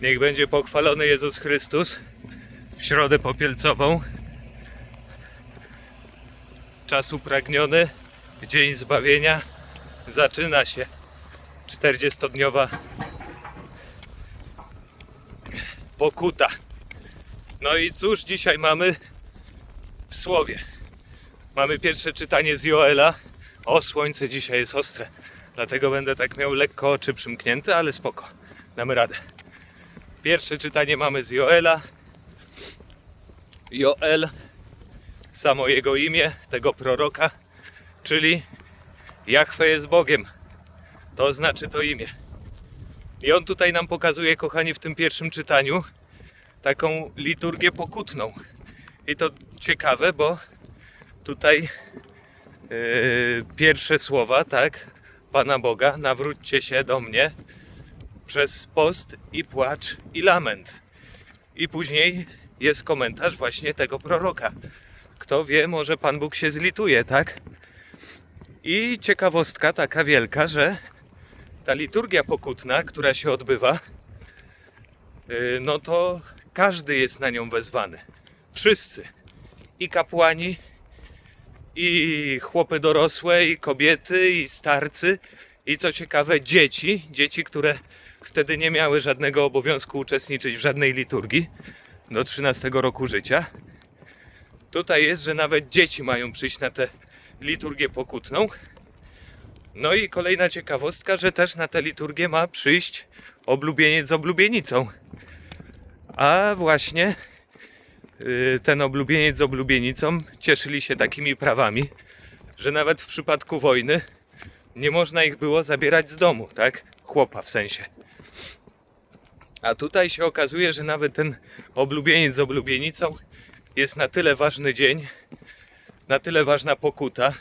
Niech będzie pochwalony Jezus Chrystus w środę popielcową. Czas upragniony, dzień zbawienia. Zaczyna się 40-dniowa pokuta. No i cóż dzisiaj mamy w słowie? Mamy pierwsze czytanie z Joela. O, słońce dzisiaj jest ostre, dlatego będę tak miał lekko oczy przymknięte, ale spoko, damy radę. Pierwsze czytanie mamy z Joela. Joel, samo jego imię, tego proroka, czyli Jachwe jest Bogiem. To znaczy to imię. I on tutaj nam pokazuje, kochani, w tym pierwszym czytaniu taką liturgię pokutną. I to ciekawe, bo tutaj yy, pierwsze słowa, tak, Pana Boga, nawróćcie się do mnie przez post i płacz i lament. I później jest komentarz właśnie tego proroka. Kto wie, może Pan Bóg się zlituje, tak? I ciekawostka taka wielka, że ta liturgia pokutna, która się odbywa, yy, no to każdy jest na nią wezwany. Wszyscy. I kapłani, i chłopy dorosłe, i kobiety, i starcy, i co ciekawe, dzieci, dzieci, które wtedy nie miały żadnego obowiązku uczestniczyć w żadnej liturgii do 13 roku życia. Tutaj jest, że nawet dzieci mają przyjść na tę liturgię pokutną. No i kolejna ciekawostka, że też na tę liturgię ma przyjść oblubieniec z oblubienicą. A właśnie y, ten oblubieniec z oblubienicą cieszyli się takimi prawami, że nawet w przypadku wojny nie można ich było zabierać z domu, tak? Chłopa w sensie. A tutaj się okazuje, że nawet ten oblubieniec z oblubienicą jest na tyle ważny dzień, na tyle ważna pokuta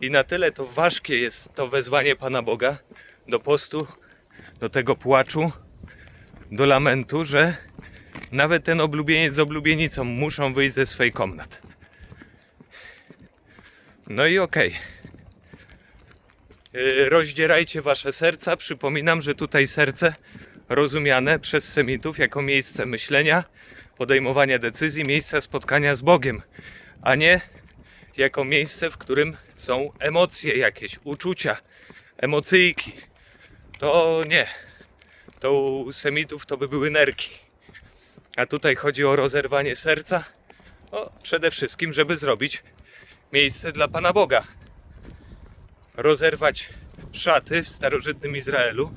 i na tyle to ważkie jest to wezwanie Pana Boga do postu, do tego płaczu, do lamentu, że nawet ten oblubieniec z oblubienicą muszą wyjść ze swej komnat. No i okej. Yy, Rozdzierajcie wasze serca. Przypominam, że tutaj serce rozumiane przez Semitów jako miejsce myślenia, podejmowania decyzji, miejsca spotkania z Bogiem, a nie jako miejsce, w którym są emocje jakieś, uczucia, emocyjki. To nie. To u Semitów to by były nerki. A tutaj chodzi o rozerwanie serca. O, przede wszystkim, żeby zrobić miejsce dla Pana Boga. Rozerwać szaty w starożytnym Izraelu,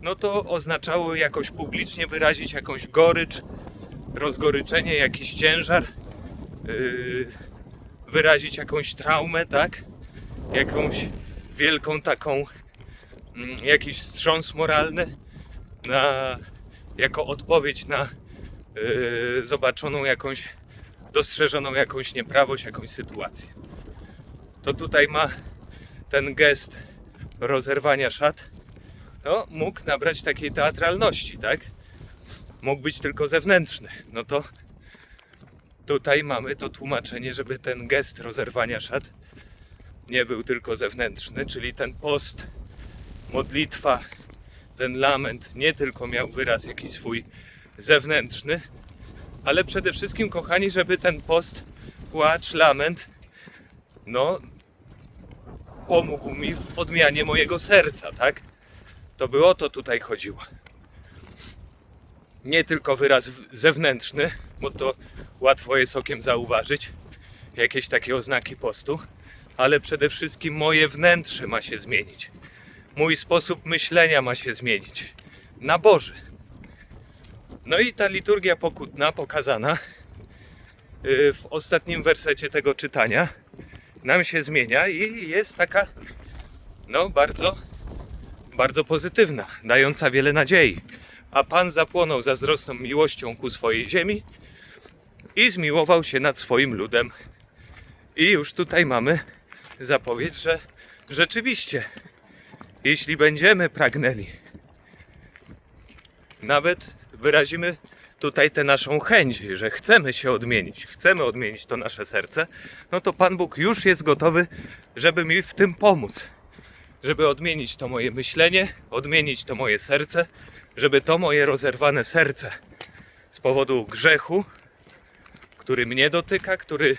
no to oznaczało jakoś publicznie wyrazić jakąś gorycz, rozgoryczenie, jakiś ciężar, yy, wyrazić jakąś traumę, tak? Jakąś wielką taką, mm, jakiś wstrząs moralny na, jako odpowiedź na yy, zobaczoną jakąś, dostrzeżoną jakąś nieprawość, jakąś sytuację. To tutaj ma ten gest rozerwania szat, no mógł nabrać takiej teatralności, tak? Mógł być tylko zewnętrzny. No to tutaj mamy to tłumaczenie, żeby ten gest rozerwania szat nie był tylko zewnętrzny, czyli ten post, modlitwa, ten lament nie tylko miał wyraz jakiś swój zewnętrzny, ale przede wszystkim, kochani, żeby ten post, płacz, lament, no, pomógł mi w odmianie mojego serca, tak? To by o to tutaj chodziło. Nie tylko wyraz zewnętrzny, bo to łatwo jest okiem zauważyć, jakieś takie oznaki postu, ale przede wszystkim moje wnętrze ma się zmienić. Mój sposób myślenia ma się zmienić. Na Boży. No i ta liturgia pokutna pokazana yy, w ostatnim wersecie tego czytania nam się zmienia i jest taka no bardzo bardzo pozytywna, dająca wiele nadziei. A Pan zapłonął zazdrosną miłością ku swojej ziemi i zmiłował się nad swoim ludem. I już tutaj mamy zapowiedź, że rzeczywiście, jeśli będziemy pragnęli, nawet wyrazimy tutaj tę naszą chęć, że chcemy się odmienić, chcemy odmienić to nasze serce, no to Pan Bóg już jest gotowy, żeby mi w tym pomóc żeby odmienić to moje myślenie, odmienić to moje serce, żeby to moje rozerwane serce z powodu grzechu, który mnie dotyka, który,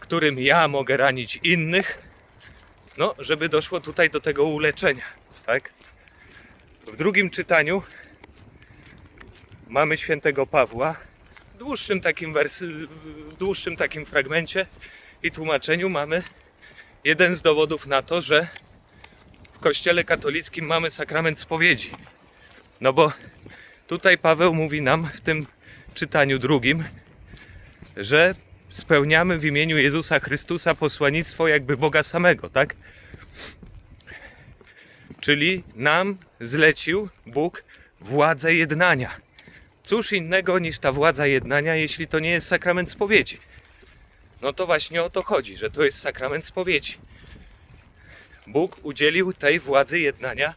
którym ja mogę ranić innych, no, żeby doszło tutaj do tego uleczenia, tak? W drugim czytaniu mamy świętego Pawła w dłuższym takim wersy, w dłuższym takim fragmencie i tłumaczeniu mamy jeden z dowodów na to, że w Kościele katolickim mamy sakrament spowiedzi. No bo tutaj Paweł mówi nam w tym czytaniu drugim, że spełniamy w imieniu Jezusa Chrystusa posłannictwo jakby Boga samego, tak? Czyli nam zlecił Bóg władzę jednania. Cóż innego niż ta władza jednania, jeśli to nie jest sakrament spowiedzi? No to właśnie o to chodzi, że to jest sakrament spowiedzi. Bóg udzielił tej władzy jednania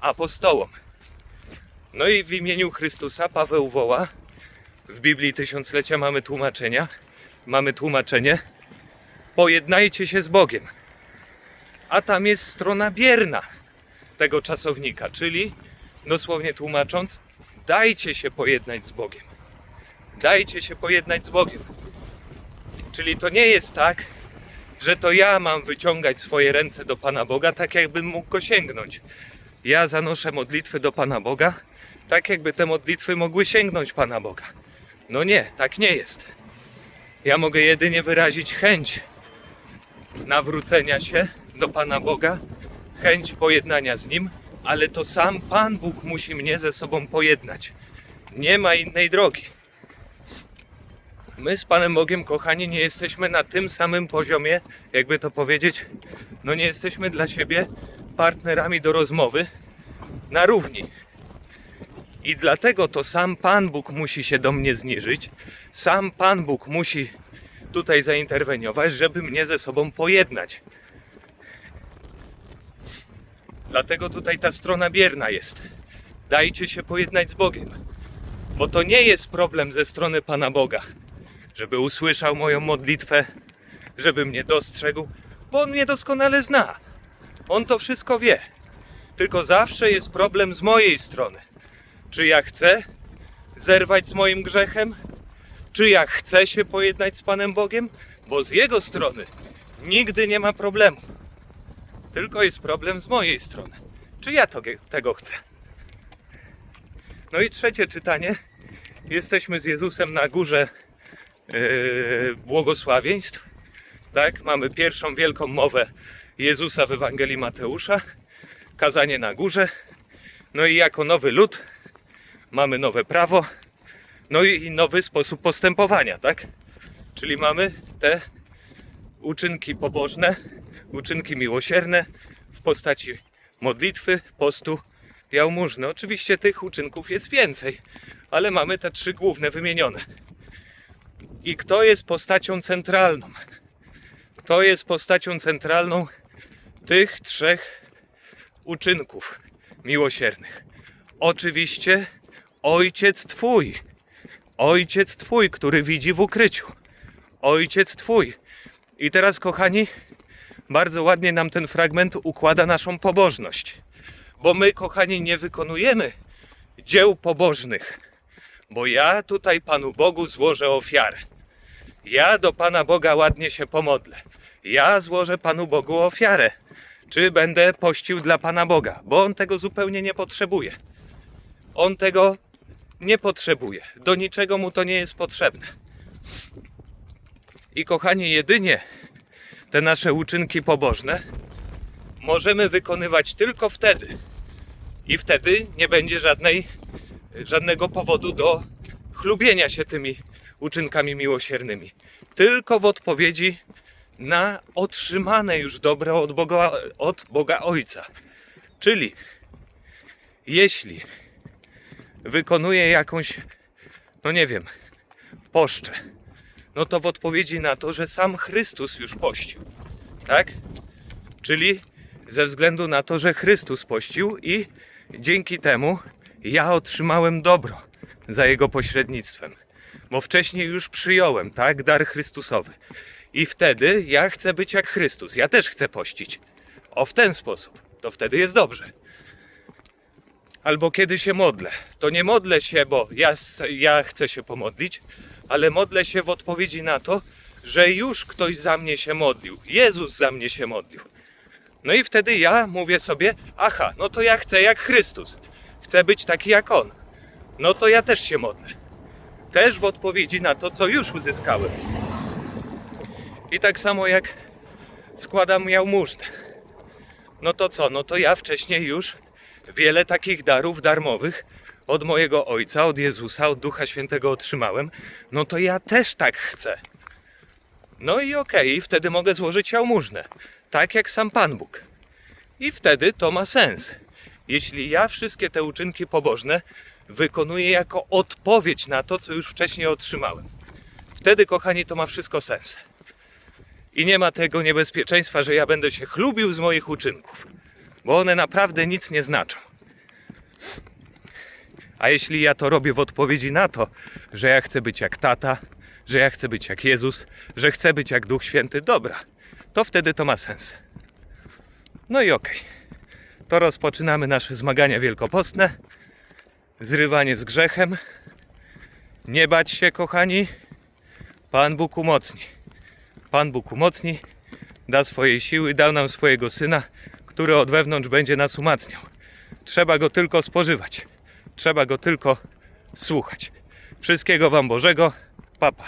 apostołom. No i w imieniu Chrystusa Paweł woła, w Biblii Tysiąclecia mamy tłumaczenia, mamy tłumaczenie, pojednajcie się z Bogiem. A tam jest strona bierna tego czasownika, czyli dosłownie tłumacząc, dajcie się pojednać z Bogiem. Dajcie się pojednać z Bogiem. Czyli to nie jest tak, że to ja mam wyciągać swoje ręce do Pana Boga, tak jakbym mógł go sięgnąć. Ja zanoszę modlitwy do Pana Boga, tak jakby te modlitwy mogły sięgnąć Pana Boga. No nie, tak nie jest. Ja mogę jedynie wyrazić chęć nawrócenia się do Pana Boga, chęć pojednania z Nim, ale to sam Pan Bóg musi mnie ze sobą pojednać. Nie ma innej drogi. My z Panem Bogiem, kochani, nie jesteśmy na tym samym poziomie, jakby to powiedzieć, no nie jesteśmy dla siebie partnerami do rozmowy na równi. I dlatego to sam Pan Bóg musi się do mnie zniżyć, sam Pan Bóg musi tutaj zainterweniować, żeby mnie ze sobą pojednać. Dlatego tutaj ta strona bierna jest. Dajcie się pojednać z Bogiem. Bo to nie jest problem ze strony Pana Boga, żeby usłyszał moją modlitwę, żeby mnie dostrzegł, bo On mnie doskonale zna. On to wszystko wie. Tylko zawsze jest problem z mojej strony. Czy ja chcę zerwać z moim grzechem? Czy ja chcę się pojednać z Panem Bogiem? Bo z Jego strony nigdy nie ma problemu. Tylko jest problem z mojej strony. Czy ja to, tego chcę? No i trzecie czytanie. Jesteśmy z Jezusem na górze błogosławieństw. Tak, mamy pierwszą wielką mowę Jezusa w Ewangelii Mateusza. Kazanie na górze. No i jako nowy lud mamy nowe prawo. No i nowy sposób postępowania, tak? Czyli mamy te uczynki pobożne, uczynki miłosierne w postaci modlitwy, postu, jałmużny. Oczywiście tych uczynków jest więcej, ale mamy te trzy główne wymienione. I kto jest postacią centralną? Kto jest postacią centralną tych trzech uczynków miłosiernych? Oczywiście Ojciec Twój. Ojciec Twój, który widzi w ukryciu. Ojciec Twój. I teraz, kochani, bardzo ładnie nam ten fragment układa naszą pobożność. Bo my, kochani, nie wykonujemy dzieł pobożnych. Bo ja tutaj Panu Bogu złożę ofiarę. Ja do Pana Boga ładnie się pomodlę. Ja złożę Panu Bogu ofiarę. Czy będę pościł dla Pana Boga, bo On tego zupełnie nie potrzebuje. On tego nie potrzebuje. Do niczego mu to nie jest potrzebne. I kochani, jedynie te nasze uczynki pobożne możemy wykonywać tylko wtedy. I wtedy nie będzie żadnej, żadnego powodu do chlubienia się tymi uczynkami miłosiernymi. Tylko w odpowiedzi na otrzymane już dobro od Boga, od Boga Ojca. Czyli jeśli wykonuje jakąś, no nie wiem, poszczę, no to w odpowiedzi na to, że sam Chrystus już pościł. Tak? Czyli ze względu na to, że Chrystus pościł i dzięki temu ja otrzymałem dobro za Jego pośrednictwem. Bo wcześniej już przyjąłem, tak, dar Chrystusowy. I wtedy ja chcę być jak Chrystus. Ja też chcę pościć. O w ten sposób. To wtedy jest dobrze. Albo kiedy się modlę, to nie modlę się, bo ja, ja chcę się pomodlić, ale modlę się w odpowiedzi na to, że już ktoś za mnie się modlił. Jezus za mnie się modlił. No i wtedy ja mówię sobie, aha, no to ja chcę jak Chrystus. Chcę być taki jak On. No to ja też się modlę. Też w odpowiedzi na to, co już uzyskałem. I tak samo jak składam jałmużnę. No to co? No to ja wcześniej już wiele takich darów darmowych od mojego Ojca, od Jezusa, od Ducha Świętego otrzymałem. No to ja też tak chcę. No i okej, i wtedy mogę złożyć jałmużnę. Tak jak sam Pan Bóg. I wtedy to ma sens. Jeśli ja wszystkie te uczynki pobożne wykonuję jako odpowiedź na to, co już wcześniej otrzymałem. Wtedy, kochani, to ma wszystko sens. I nie ma tego niebezpieczeństwa, że ja będę się chlubił z moich uczynków, bo one naprawdę nic nie znaczą. A jeśli ja to robię w odpowiedzi na to, że ja chcę być jak tata, że ja chcę być jak Jezus, że chcę być jak Duch Święty, dobra, to wtedy to ma sens. No i okej. To rozpoczynamy nasze zmagania wielkopostne. Zrywanie z grzechem. Nie bać się, kochani. Pan Bóg umocni. Pan Bóg umocni, da swojej siły, dał nam swojego Syna, który od wewnątrz będzie nas umacniał. Trzeba go tylko spożywać. Trzeba go tylko słuchać. Wszystkiego Wam Bożego. Papa.